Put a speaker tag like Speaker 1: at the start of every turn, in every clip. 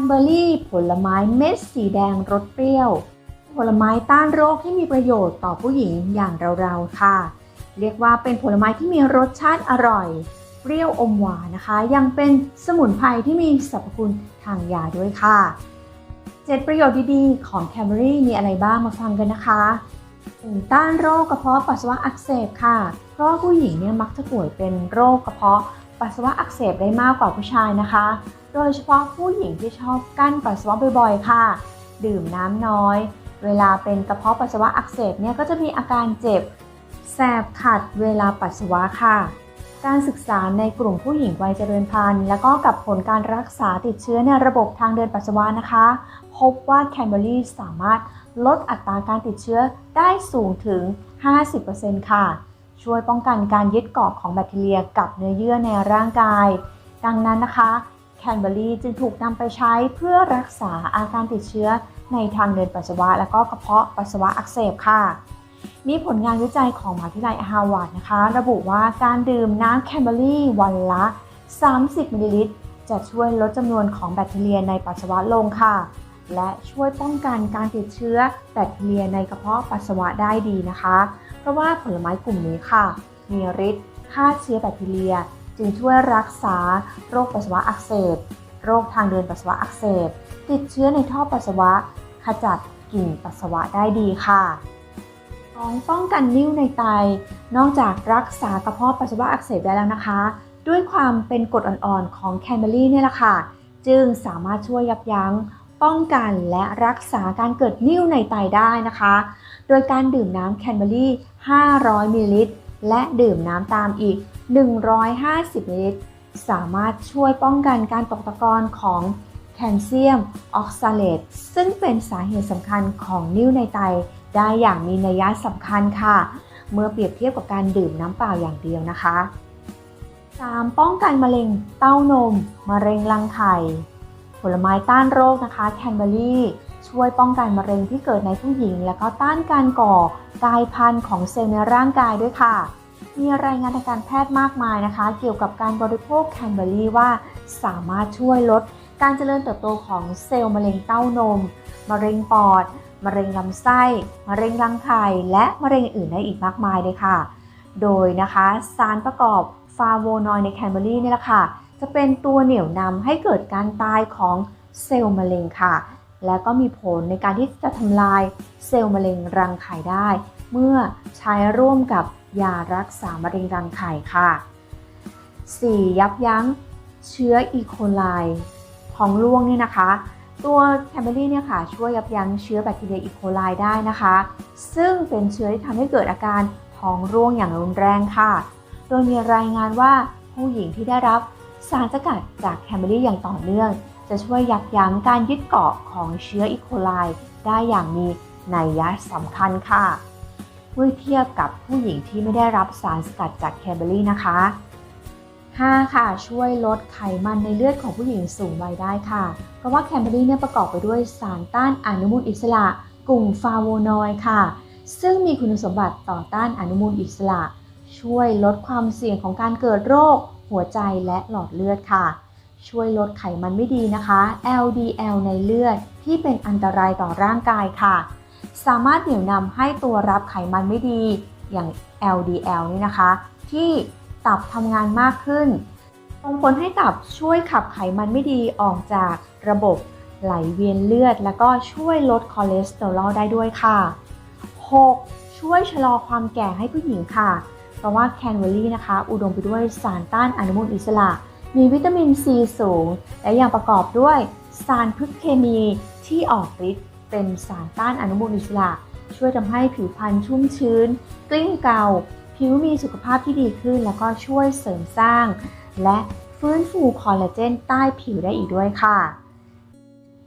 Speaker 1: นเบอร์รี่ผลไม้เม็ดสีแดงรสเปรี้ยว ผลไม้ต้านโรคที่มีประโยชน์ต่อผู้หญิงอย่างเราๆค่ะ เรียกว่าเป็นผลไม้ที่มีรสชาติอร่อย เปรี้ยวอมหวานนะคะ ยังเป็นสมุนไพรที่มีสรรพคุณทางยาด้วยค่ะ เจ็ดประโยชน์ดีๆ ของแคนเบอรี่มีอะไรบ้างมาฟังกันนะคะต้านโรคกระเพาะปัสสาวะอักเสบค่ะ เพราะผู้หญิงเนี่ยมักจะป่วยเป็นโรคกระเพาะปัสสาวะอักเสบได้มากกว่าผู้ชายนะคะ โดยเฉพาะผู้หญิงที่ชอบกั้นปัสสาวะบ่อยๆ ค่ะ ดื่มน้ำน้อย เวลาเป็นกระเพาะปัสสาวะอักเสบเนี่ยก็จะมีอาการเจ็บ แสบขัดเวลาปัสสาวะค่ะ การศึกษาในกลุ่มผู้หญิงวัยเจริญพันธุ์ และก็กับผลการรักษาติดเชื้อในระบบทางเดินปัสสาวะนะคะ พบว่าแคนเบอรี่สามารถลดอัตราการติดเชื้อได้สูงถึง 50%ค่ะ ช่วยป้องกันการยึดเกาะของแบคทีเรียกับเนื้อเยื่อในร่างกาย ดังนั้นนะคะ นเบอรี่จึงถูกนำไปใช้เพื่อรักษาอาการติดเชื้อในทางเดินปัสสาวะ และก็กระเพาะปัสสาวะอักเสบค่ะ มีผลงานวิจัยของมหาวิทยาลัยฮาวาดนะคะ ระบุว่าการดื่มน้ำแคนเบอรี่วันละ 30 มิลลิลิตร จะช่วยลดจำนวนของแบคทีเรียในปัสสาวะลงค่ะ และช่วยป้องกันการติดเชื้อแบคทีเรียในกระเพาะปัสสาวะได้ดีนะคะ เพราะว่าผลไม้กลุ่มนี้ค่ะ มีฤทธิ์ฆ่าเชื้อแบคทีเรีย จึงช่วยรักษาโรคปัสสาวะอักเสบ โรคทางเดินปัสสาวะอักเสบ ติดเชื้อในท่อปัสสาวะ ขจัดกลิ่นปัสสาวะได้ดีค่ะของป้องกันนิ่วในไต นอกจากรักษากระเพาะปัสสาวะอักเสบได้แล้วนะคะ ด้วยความเป็นกรดอ่อนๆของแคนเบอรี่เนี่ยแหละค่ะ จึงสามารถช่วยยับยั้ง ป้องกันและรักษาการเกิดนิ่วในไตได้นะคะ โดยการดื่มน้ำแคนเบอรี่ 500มิลลิลิตร และดื่มน้ำตามอีก 150 มิลลิลิตร สามารถช่วยป้องกันการตกตะกอนของแคลเซียมออกซาเลตซึ่งเป็นสาเหตุสำคัญของนิ่วในไต ได้อย่างมีนัยสำคัญค่ะ เมื่อเปรียบเทียบกับการดื่มน้ำเปล่าอย่างเดียวนะคะ 3. ป้องกันมะเร็งเต้านม มะเร็งรังไข่ ผลไม้ต้านโรคนะคะ แคนเบอรี่ ช่วยป้องกันมะเร็งที่เกิดในผู้หญิง และก็ต้านการก่อกลายพันธุ์ของเซลล์ในร่างกายด้วยค่ะ มีรายงานทางการแพทย์มากมายนะคะ เกี่ยวกับการบริโภคแคนเบอรี่ว่าสามารถช่วยลด การเจริญเติบโตของเซลล์มะเร็งเต้านม มะเร็งปอด มะเร็งลำไส้ มะเร็งรังไข่ และมะเร็งอื่นได้อีกมากมายเลยค่ะ โดยนะคะสารประกอบฟาโวนอยในแคนเบอรี่นี่แหละค่ะ จะเป็นตัวเหนี่ยวนำให้เกิดการตายของเซลล์มะเร็งค่ะ และก็มีผลในการที่จะทำลายเซลล์มะเร็งรังไข่ได้ เมื่อใช้ร่วมกับยารักษามะเร็งรังไข่ค่ะ 4. ยับยั้งเชื้ออีโคไลท้องร่วงเนี่ยนะคะ ตัวแคนเบอรี่เนี่ยค่ะช่วยยับยั้งเชื้อแบคทีเรียอีโคไลได้นะคะ ซึ่งเป็นเชื้อที่ทำให้เกิดอาการท้องร่วงอย่างรุนแรงค่ะ โดยมีรายงานว่าผู้หญิงที่ได้รับสารสกัดจากแคนเบอรี่อย่างต่อเนื่อง จะช่วยยับยั้งการยึดเกาะของเชื้ออีโคไลได้อย่างมีนัยยะสำคัญค่ะ เมื่อเทียบกับผู้หญิงที่ไม่ได้รับสารสกัดจากแคเบอรี่นะคะ 5. ค่ะ ช่วยลดไขมันในเลือดของผู้หญิงสูงวัยได้ค่ะ เพราะว่าแคนเบอรี่เนี่ยประกอบไปด้วยสารต้านอนุมูลอิสระ กลุ่มฟาโวนอยด์ค่ะ ซึ่งมีคุณสมบัติต่อต้านอนุมูลอิสระ ช่วยลดความเสี่ยงของการเกิดโรค หัวใจและหลอดเลือดค่ะ ช่วยลดไขมันไม่ดีนะคะ LDL ในเลือดที่เป็นอันตรายต่อร่างกายค่ะ สามารถเหนี่ยวนำให้ตัวรับไขมันไม่ดี อย่าง LDL นี่นะคะ ที่ตับทำงานมากขึ้นส่งผลให้ตับช่วยขับไขมันไม่ดีออกจากระบบไหลเวียนเลือด แล้วก็ช่วยลดคอเลสเตอรอลได้ด้วยค่ะ 6. ช่วยชะลอความแก่ให้ผู้หญิงค่ะ เพราะว่าแคนเบอรี่นะคะ อุดมไปด้วยสารต้านอนุมูลอิสระ มีวิตามินซีสูง และยังประกอบด้วยสารพึกเคมีที่ออกฤทธิ์ เป็นสารต้านอนุมูลอิสระ ช่วยทำให้ผิวพรรณชุ่มชื้น กลิ้งเกา ผิวมีสุขภาพที่ดีขึ้น แล้วก็ช่วยเสริมสร้าง และฟื้นฟูคอลลาเจนใต้ผิวได้อีกด้วยค่ะ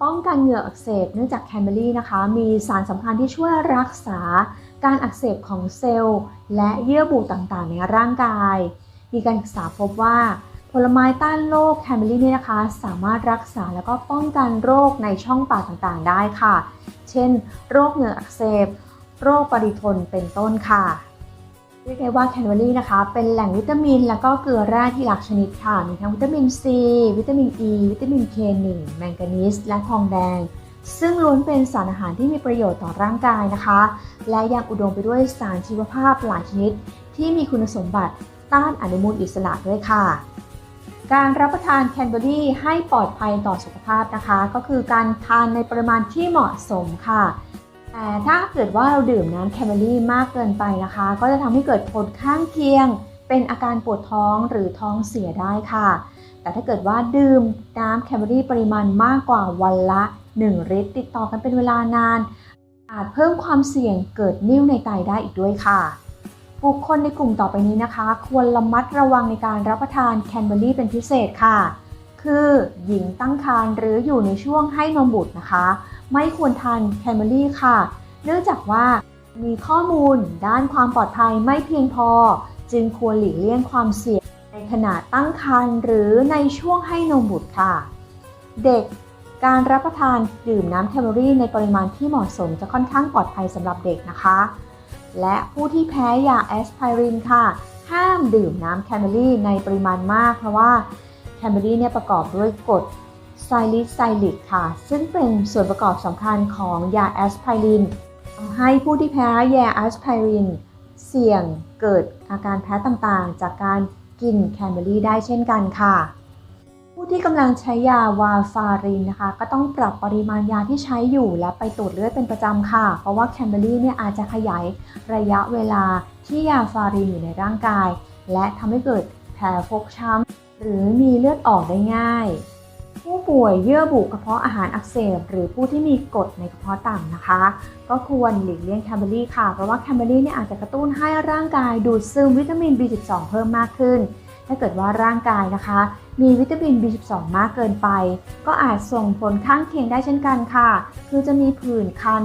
Speaker 1: ป้องกันเหงื่ออักเสบเนื่องจากแคนเบอรี่นะคะ มีสารสำคัญที่ช่วยรักษาการอักเสบของเซลล์ และเยื่อบุต่างๆ ในร่างกาย มีการศึกษาพบว่า ผลไม้ต้านโรคแคนเบอรี่เนี่ยนะคะ สามารถรักษาแล้วก็ป้องกันโรคในช่องปากต่างๆ ได้ค่ะ เช่น โรคเหงื่ออักเสบ โรคปริทนเป็นต้นค่ะเรียกได้ว่าแคนเบอรี่นะคะ เป็นแหล่งวิตามิน และก็เกลือแร่ที่หลากชนิดค่ะ มีทั้งวิตามินซี วิตามินอ e, ีวิตามิน K1 แมงกานีสและทองแดง ซึ่งล้วนเป็นสารอาหารที่มีประโยชน์ต่อร่างกายนะคะ และยังอุดมไปด้วยสารชีวภาพหลายชนิด ที่มีคุณสมบัติต้านอนุมูลอิสระด้วยค่ะ การรับประทานแคนเบอรี่ให้ปลอดภัยต่อสุขภาพนะคะ ก็คือการทานในปริมาณที่เหมาะสมค่ะ แต่ถ้าเกิดว่าเราดื่มน้ำแคนเบอรี่มากเกินไปนะคะ ก็จะทำให้เกิดผลข้างเคียง เป็นอาการปวดท้องหรือท้องเสียได้ค่ะ แต่ถ้าเกิดว่าดื่มน้ำแคนเบอรี่ปริมาณมากกว่าวันละ 1 ลิตร ติดต่อกันเป็นเวลานาน อาจเพิ่มความเสี่ยงเกิดนิ่วในไตได้อีกด้วยค่ะ บุคคลในกลุ่มต่อไปนี้นะคะ ควรระมัดระวังในการรับประทานแคนเบอรี่เป็นพิเศษค่ะ คือหญิงตั้งครรภ์หรืออยู่ในช่วงให้นมบุตรนะคะ ไม่ควรทานแคนเบอรี่ค่ะ เนื่องจากว่ามีข้อมูลด้านความปลอดภัยไม่เพียงพอ จึงควรหลีกเลี่ยงความเสี่ยงในขณะตั้งครรภ์หรือในช่วงให้นมบุตรค่ะ เด็กการรับประทานดื่มน้ำแคนเบอรี่ในปริมาณที่เหมาะสมจะค่อนข้างปลอดภัยสำหรับเด็กนะคะ และผู้ที่แพ้ยาแอสไพรินค่ะ ห้ามดื่มน้ำแคนเบอรี่ในปริมาณมาก เพราะว่าแคนเบอรี่เนี่ยประกอบด้วยกรดไซลิไซลิกค่ะ ซึ่งเป็นส่วนประกอบสำคัญของยาแอสไพรินทำให้ผู้ที่แพ้ยาแอสไพรินเสี่ยงเกิดอาการแพ้ต่างๆ จากการกินแคนเบอรี่ได้เช่นกันค่ะ ผู้ที่กำลังใช้ยาวาฟารินนะคะ ก็ต้องปรับปริมาณยาที่ใช้อยู่และไปตรวจเลือดเป็นประจำค่ะ เพราะว่าแคนเบอรี่เนี่ยอาจจะขยายระยะเวลาที่ยาฟารินอยู่ในร่างกาย และทำให้เกิดแผลฟกช้ำหรือมีเลือดออกได้ง่าย ผู้ป่วยเยื่อบุกระเพาะอาหารอักเสบ หรือผู้ที่มีกรดในกระเพาะต่ำนะคะ ก็ควรหลีกเลี่ยงแคนเบอรี่ค่ะ เพราะว่าแคนเบอรี่เนี่ยอาจจะกระตุ้นให้ร่างกายดูดซึมวิตามิน B12 เพิ่มมากขึ้น ถ้าเกิดว่าร่างกายนะคะ มีวิตามิน B12 มากเกินไป ก็อาจส่งผลข้างเคียงได้เช่นกันค่ะ คือจะมีผื่นคัน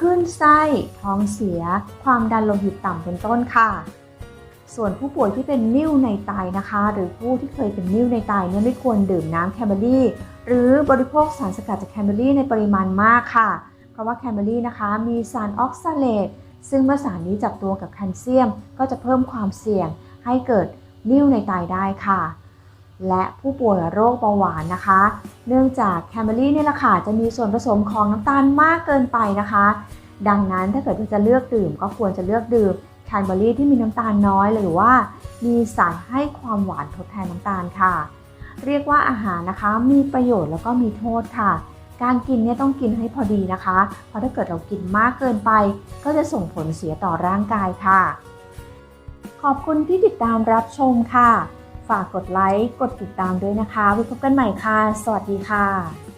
Speaker 1: ขึ้นไส้ ท้องเสีย ความดันโลหิตต่ำเป็นต้นค่ะ ส่วนผู้ป่วยที่เป็นนิ่วในไตนะคะ หรือผู้ที่เคยเป็นนิ่วในไตเนี่ยไม่ควรดื่มน้ำแคนเบอรี่ หรือบริโภคสารสกัดจากแคนเบอรี่ในปริมาณมากค่ะ เพราะว่าแคนเบอรี่นะคะ มีสารออกซาเลตซึ่งเมื่อสารนี้จับตัวกับแคลเซียม ก็จะเพิ่มความเสี่ยงให้เกิดนิ่วในไตได้ค่ะ และผู้ป่วยโรคเบาหวานนะคะ เนื่องจากแคนเบอรี่นี่แหละค่ะจะมีส่วนผสมของน้ำตาลมากเกินไปนะคะ ดังนั้นถ้าเกิดว่าจะเลือกดื่ม ก็ควรจะเลือกดื่มแคนเบอรี่ที่มีน้ำตาลน้อยหรือว่า มีสารให้ความหวานทดแทนน้ำตาลค่ะ เรียกว่าอาหารนะคะมีประโยชน์แล้วก็มีโทษค่ะการกินเนี่ยต้องกินให้พอดีนะคะ เพราะถ้าเกิดเรากินมากเกินไป ก็จะส่งผลเสียต่อร่างกายค่ะ ขอบคุณที่ติดตามรับชมค่ะ ฝากกดไลค์ กดติดตามด้วยนะคะไว้พบกันใหม่ค่ะ สวัสดีค่ะ